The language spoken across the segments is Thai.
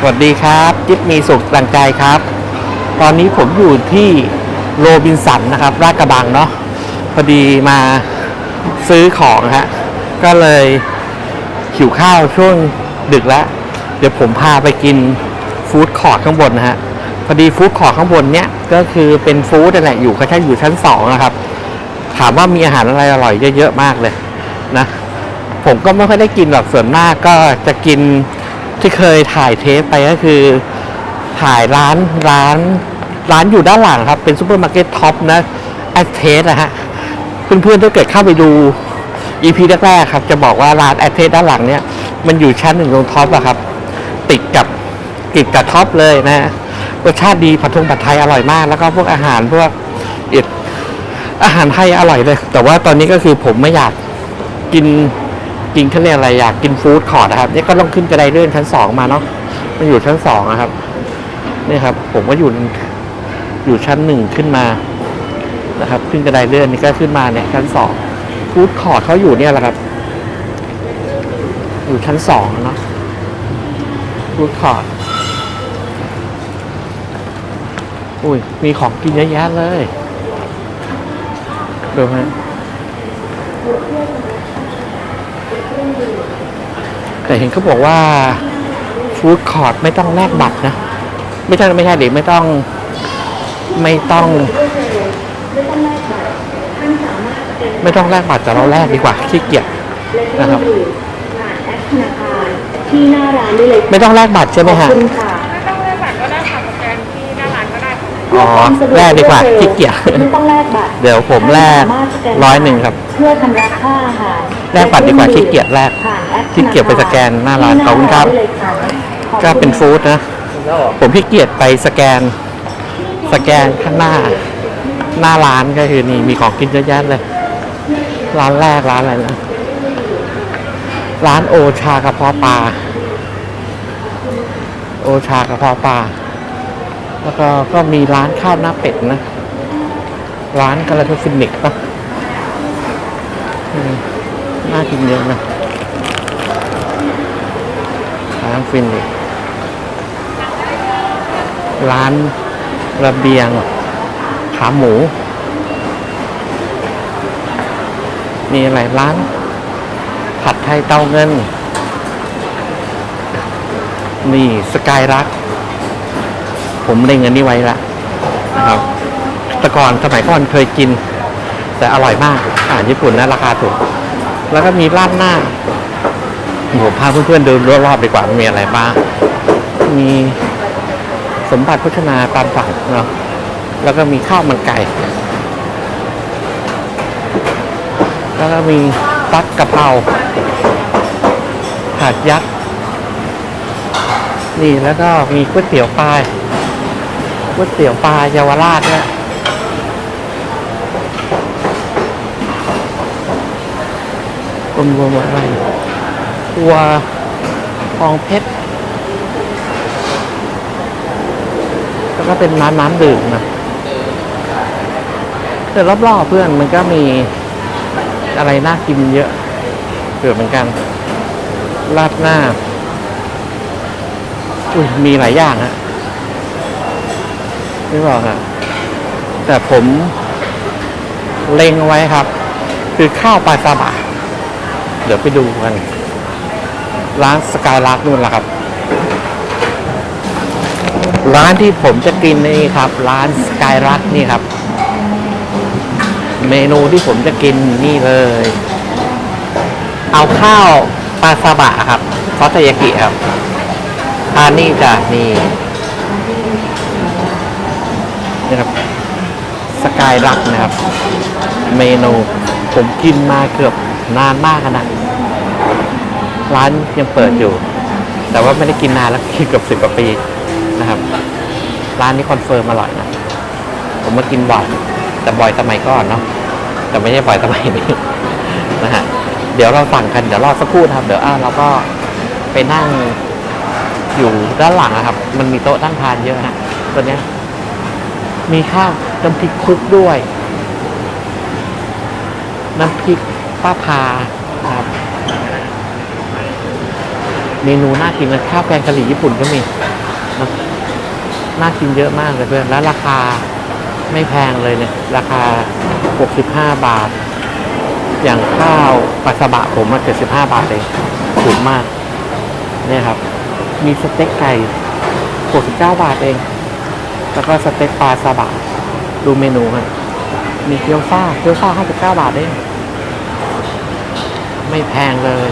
สวัสดีครับ จิ๊บมีสุขดังใจครับ ตอนนี้ผมอยู่ที่โรบินสันนะครับลาดกระบังเนาะพอดีมาซื้อของฮะก็เลยหิวข้าวช่วงดึกแล้ว เดี๋ยวผมพาไปกินฟู้ดคอร์ทข้างบนนะฮะพอดีฟู้ดคอร์ทข้างบนเนี้ยก็คือเป็นฟู้ดนั่นแหละอยู่ก็แค่อยู่ชั้นสองนะครับ ถามว่ามีอาหารอะไรอร่อยเยอะๆมากเลยนะ ผมก็ไม่ค่อยได้กินหรอกส่วนมากก็จะกิน ที่เคยถ่ายเทปไปก็คือถ่ายร้านร้านร้านอยู่ด้านหลังครับ เป็นซูเปอร์มาร์เก็ตท็อปนะแอดเทสนะฮะเพื่อนๆถ้าเกิดเข้าไปดู EP แรกๆครับ จะบอกว่าร้านแอดเทสด้านหลังเนี่ยมันอยู่ชั้นหนึ่งตรงท็อปอะครับ ติดกับติดกับท็อปเลยนะฮะรสชาติดีผัดทงผัดไทยอร่อยมาก แล้วก็พวกอาหารพวกอ็ดอาหารไทยอร่อยเลย แต่ว่าตอนนี้ก็คือผมไม่อยากกิน กินเขาเรียกอะไรอยากกินฟู้ดคอร์ดนะครับนี่ก็ต้องขึ้นกระไดเลื่อนชั้นสองมาเนาะมันอยู่ชั้นสองนะครับนี่ครับ ผมก็อยู่อยู่ชั้นหนึ่งขึ้นมานะครับ ขึ้นกระไดเลื่อนนี่ก็ขึ้นมาเนี่ยชั้นสองฟู้ดคอร์ดเขาอยู่เนี่ยแหละครับ อยู่ชั้นสองเนาะฟู้ดคอร์ดอุ้ยมีของกินเยอะแยะเลยดูฮะ แต่เห็นเขาบอกว่าฟู้ดคอร์ทไม่ต้องแลกบัตรนะ ไม่ใช่ไม่ใช่เด็กไม่ต้องไม่ต้อง ไม่ต้องแลกบัตรแต่เราแลกดีกว่าขี้เกียจและเครื่องดื่มผ่านแอปธนาคารที่หน้าร้านได้เลยไม่ต้องแลกบัตรใช่ไหมขอบฮะคุณค่ะไม่ต้องเลือกบัตรก็ได้ค่ะสแกนที่หน้าร้านก็ได้ค่ะอ๋อความสะดวแลกดีกว่าขี้เกียจไม่ต้องแลกบัตรเดี๋ยวผมแลกท่านสามารถสแกร้อยหนึ่งครับ เพื่อชำระค่าอาหารแลกบัตรดีกว่าขี้เกียจแลกผ่านแอปธนาคารขี้เกียจไปสแกนหน้าร้านขอบคุณครับที่หน้าานได้เลยค่ะขอบก็คุณเป็นฟู้ดนะ ผมขี้เกียจไปสแกน สแกนข้างหน้า หน้าร้านก็คือนี่มีของกินเยอะแยะเลย ร้านแรกร้านอะไรนะ ร้านโอชากระเพาะปลา โอชากระเพาะปลา แล้วก็ก็มีร้านข้าวหน้าเป็ดนะ ร้านกาลาทฟินิกปะอืม น่ากินเยอะนะร้านฟินิกร้านระเบียง ขาหมู มีอะไรร้าน ผัดไทยเตาเงิน นี่สกายรัก ผมเล็งอันนี้ไว้ละนะครับแต่ก่อนสมัยก่อนเคยกิน แต่อร่อยมากอาหารญี่ปุ่นนะราคาถูก แล้วก็มีรานหน้าผมพาเพื่อนๆเดินรอบๆดีกว่ามีอะไรบ้าง มีสมบัติพัฒนาตามสั่งเนาะ แล้วก็มีข้าวมันไก่ แล้วก็มีตักกะเพราถาดยักษ์ นี่แล้วก็มีก๋วยเตี๋ยวปลาก๋วยเตี๋ยวปลาเยาวราชเนี่ย รวมรวมๆอะไรตัวทองเพชร แล้วก็เป็นร้านน้ำดื่มนะแต่รอบๆเพื่อนมันก็มีอะไรน่ากินเยอะเกิดเหมือนกัน ราดหน้า อุ้ยมีหลายอย่างฮะไม่บอกฮะแต่ผมเล็งเอาไว้ครับ คือข้าวปลาซาบะ เดี๋ยวไปดูกัน ร้านสกายลักนู่นแหละครับ ร้านที่ผมจะกินนี่ครับ ร้านสกายรักนี่ครับ เมนูที่ผมจะกินนี่เลย เอาข้าวปลาซาบะครับซอสเทยากิครับอันนี้จ้ะนี่นี่ครับสกายรักนะครับ เมนูผมกินมาเกือบนานมากอะนะ ร้านยังเปิดอยู่ แต่ว่าไม่ได้กินนานแล้วกินเกือบสิบกว่าปีนะครับ ร้านนี้คอนเฟิร์มอร่อยนะ ผมมากินบ่อยแต่บ่อยสมัยก่อนเนาะแต่ไม่ใช่บ่อยสมัยนี้นะฮะเดี๋ยวเราสั่งกันเดี๋ยวรอสักครู่นะครับ เดี๋ยวอ่าเราก็ไปนั่งอยู่ด้านหลังนะครับ มันมีโต๊ะนั่งทานเยอะฮะตัวเนี้ยมีข้าวน้ำพริกคุกด้วย น้ำพริกป้าพาครับ เมนูน่ากินนะข้าวแกงกะหรี่ญี่ปุ่นก็มีนะน่ากินเยอะมากเลยเพื่อนแล้วราคาไม่แพงเลยเนี่ย ราคา 65 บาท อย่างข้าวปลาสบะผมมา75 บาทเองถูกมากเนี่ยครับ มีสเต็กไก่ 69 บาทเอง แล้วก็สเต็กปลาซาบะดูเมนูครับมีเกี๊ยวซ่าเกี๊ยวซ่า59 บาทเอง ไม่แพงเลย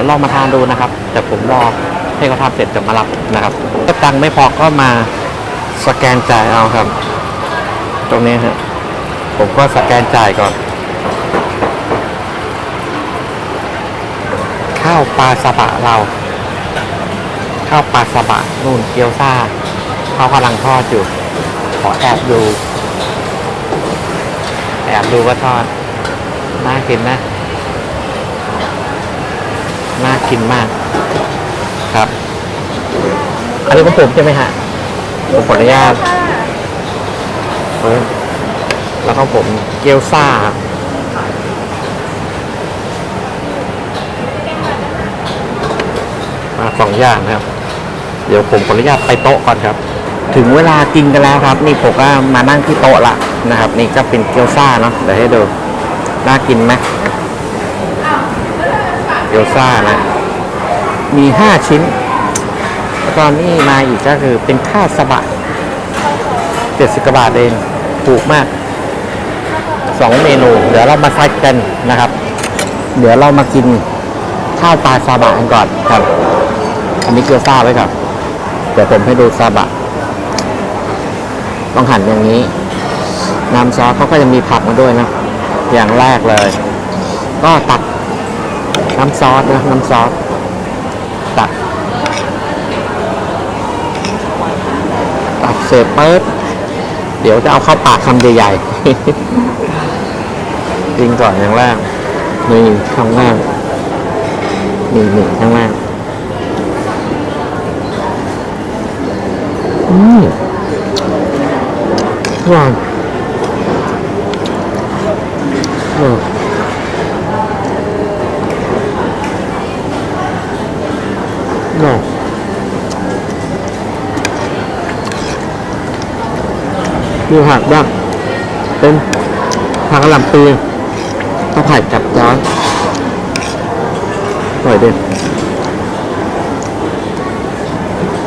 ยวลองมาทานดูนะครับแต่ผมรอให้เขาทำเสร็จจะมารับนะครับถ้าตังค์ไม่พอก็มาสแกนจ่ายเอาครับ ตรงนี้ฮะผมก็สแกนจ่ายก่อน ข้าวปลาสบะเรา ข้าวปลาสบะนู่นเกี๊ยวซ่าเขากำลังทอดอยู่ ขอแอบดู แอบดูว่าทอดน่ากินนะ น่ากินมาก ครับ อันนี้ของผมใช่ไหมฮะผมขออนุญาตเออแล้วก็ผมเกี๊ยวซ่าครับมาสองอย่างนะครับ เดี๋ยวผมขออนุญาตไปโต๊ะก่อนครับ ถึงเวลากินกันแล้วครับ นี่ผมก็มานั่งที่โต๊ะละนะครับ นี่ก็เป็นเกี๊ยวซ่าเนาะเดี๋ยวให้ดูน่ากินไหม เกี๊ยวซ่านะ มีห้าชิ้นแล้วก็นี่มาอีกก็คือเป็นข้าวสบะเจ็ดสิบกว่าบาทเองถูกมากสองเมนู เดี๋ยวเรามาซัดกันนะครับ เดี๋ยวเรามากินข้าวปลาซาบะกันก่อนครับ อันนี้เกลือซ่าไว้ก่อนเดี๋ยวผมให้ดูซาบะ ต้องหั่นอย่างนี้ น้ำซอสเขาก็จะมีผักมาด้วยนะ อย่างแรกเลย ก็ตัก น้ำซอสนะน้ำซอสตักตักเสร็จปุ๊บเดี๋ยวจะเอาเข้าปากคำใหญ่ๆกินก่อนอย่างแรกนี่ข้างล่างนี่นี่ข้างล่างอืมอร่อยออเมีผักบ้างเป็นผักกะหล่ำปีข้าวผัดกับจอนอร่อยเดี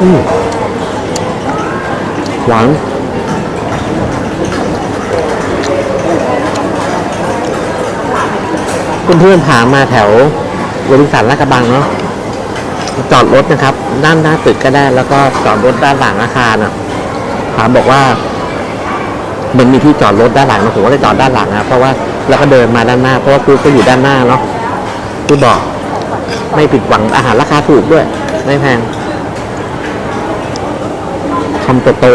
อืมหวานเพื่อนๆผ่านมาแถวบริษัทลาดกระบังเนาะจอดรถนะครับ ด้านหน้าตึกก็ได้ แล้วก็จอดรถด้านหลังอาคารนะถามบอกว่า มันมีที่จอดรถด้านหลังนะผมก็เลยจอดด้านหลังนะเพราะว่าแล้วก็เดินมาด้านหน้า เพราะว่าคือก็อยู่ด้านหน้าเนาะคือบอกไม่ผิดหวังอาหารราคาถูกด้วย ไม่แพงคำโต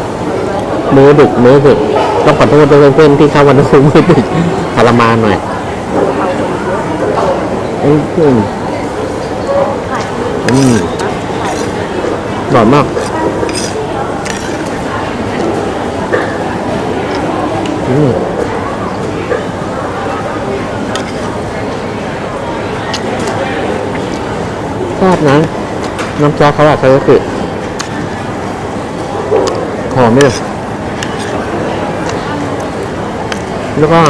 ๆมือดึกมือดึกต้องขอโทษด้วยเพื่อนๆที่เข้าวันนี้มือดึกทรมานหน่อยอืมอืมอืมอร่อยมากอืม ชอบนะ น้ำซอสเขาอะใช้ก็คือหอมเลยแล้วก็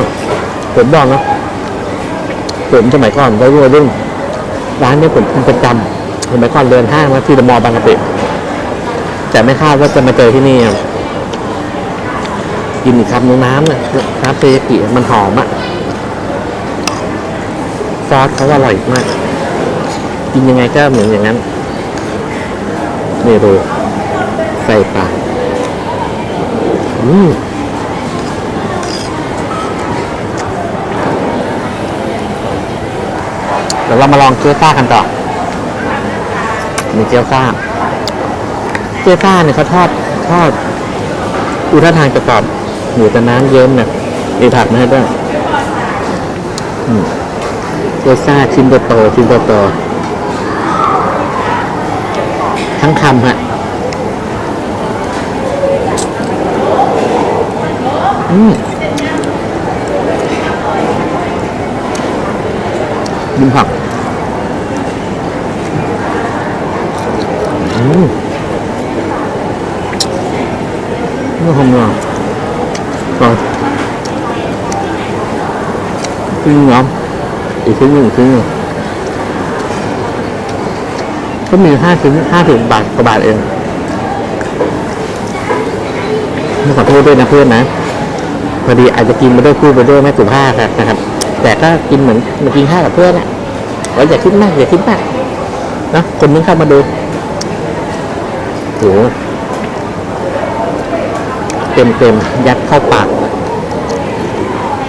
ผมบอกนะผมสมัยก่อนไว้วัยรุ่นร้านนี้ผมกินประจำสมัยก่อนเดินห้างมาที่ดมอร์บางกะปิแต่ไม่คาดว่าจะมาเจอที่นี่ กินอีกคำนึงน้ำเนี่ยน้ำเซยากิมันหอมอะซอสเขาอร่อยมาก กินยังไงก็เหมือนอย่างนั้นนี่ดูใส่ปากอืมเดี๋ยวเรามาลองเกี๊ยวซ่ากันต่อมีเกี๊ยวซ่าเกี๊ยวซ่าเนี่ยเขาทอดทอดดูท่าทางจะกรอบ หมูแต่น้ำเยิ้มนี่ยมีผักมาให้ด้วยเกี๊ยวซ่าชิ้นโตๆชิ้นโตๆทั้งคำฮะอืมดิมผักอืมนี่หอมอะก่อนจ ริงเหรออีกชิ้นหนึ่งอีกชิ้นหนึ่งก็มีห้าชิ้นห้าสิบบาทกว่าบาทเองไม่ขอโทษด้วยนะเพื่อนนะพอดีอาจจะกินไปด้วยพูดไปด้วยไม่สุภาพครับนะครับ แต่ก็กินเหมือนมากินข้าวกับเพื่อนอะว่าอย่าคิดมากอย่าคิดมากนะคนนึงเข้ามาดูโหเต็มเต็มยัดเข้าปาก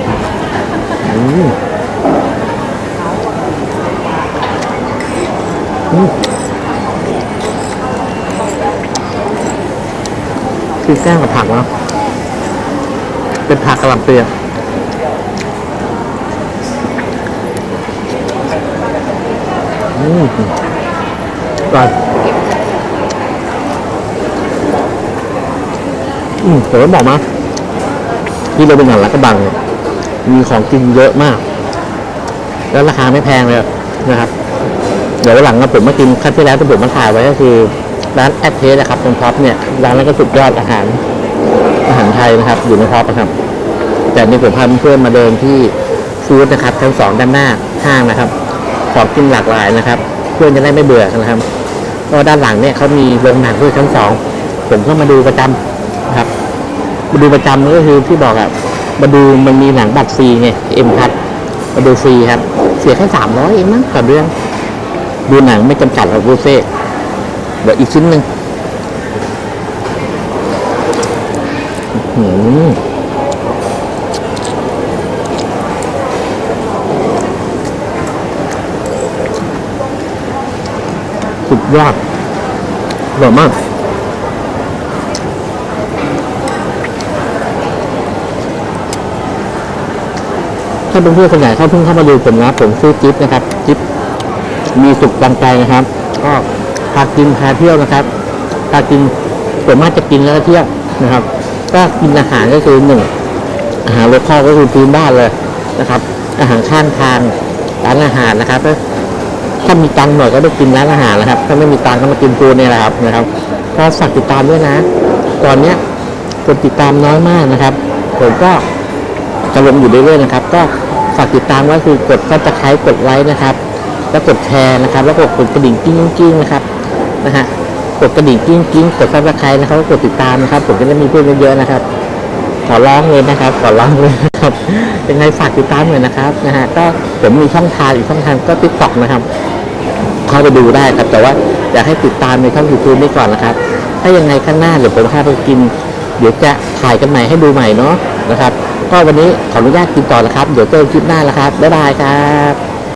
อืมอืม คือแกล้งกับผักเนาะเป็นผักกระหล่ำเปียอืมอร่อยอืมแต่ว่าบอกมาที่เราเป็นหนังรักกระบังเนี่ย มีของกินเยอะมาก แล้วราคาไม่แพงเลยนะครับ เดี๋ยวหลังนะผมมากินครั้งที่แล้วที่ผมมาถ่ายไว้ก็คือร้านแอดเทสนะครับตรงท็อปเนี่ยร้านนั้นก็สุดยอดอาหาร อาหารไทยนะครับ อยู่ในท็อปนะครับ แต่นี่ผมพาเพื่อนมาเดินที่ฟู้ดนะครับทั้งสองด้านหน้าห้างนะครับ ของกินหลากหลายนะครับ เพื่อนจะได้ไม่เบื่อนะครับก็ด้านหลังเนี่ยเขามีโรงหนังด้วยชั้นสองผมก็มาดูประจำนะครับ มาดูประจำก็คือที่บอกอะ มาดูมันมีหนังบัตรฟรีไงเอ็มพัทมาดูฟรีครับ เสียแค่สามร้อยเองมั้งต่อเดือนดูหนังไม่จำกัดหรอกบูเซ่เดี๋ยวอีกชิ้นหนึ่งหือสุดยอดอร่อยมาก เป็นเพื่อนคนไหนเขาเพิ่งเข้ามาดูผมนะผมชื่อจิ๊บนะครับ จิ๊บมีสุขกลางใจนะครับ ก็พากินพาเที่ยวนะครับพากินส่วนมากจะกินแล้วก็เที่ยวนะครับ ก็กินอาหารก็คือหนึ่งอาหารโลคอลก็คือพื้นบ้านเลยนะครับ อาหารข้างทางร้านอาหารนะครับถ้ามีตังค์หน่อยก็ได้กินร้านอาหารนะครับ ถ้าไม่มีตังค์ก็มากินฟูเนี่ยแหละครับนะครับก็ฝากติดตามด้วยนะตอนเนี้ยคนติดตามน้อยมากนะครับ ผมก็จะลงอยู่เรื่อยๆนะครับ ก็ากติดตามไว้คือกดซับสไครต์กดไลค์นะครับ แล้วกดแชร์นะครับ แล้วก็กดกระดิ่งกิ้งกิ้งนะครับนะฮะกดกระดิ่งกิ้งกิ้งกดซับสไครต์นะครับกดติดตามนะครับ ผมจะได้มีเพื่อนเยอะๆนะครับ ขอร้องเลยนะครับ ขอร้องเลยครับยังไงฝากติดตามหน่อยนะครับนะฮะก็ผมมีช่องทางอีกช่องทางก็ติ๊กต็อกนะครับเข้าไปดูได้ครับ แต่ว่าอยากให้ติดตามในช่องยูทูบนี้ก่อนนะครับ ถ้ายังไงข้างหน้าเดี๋ยวผมพาไปกิน เดี๋ยวจะถ่ายกันใหม่ให้ดูใหม่เนาะนะครับ ก็วันนี้ขออนุญาตกินต่อนะครับ เดี๋ยวเจอคลิปหน้าแล้วครับ บ๊ายบายครับ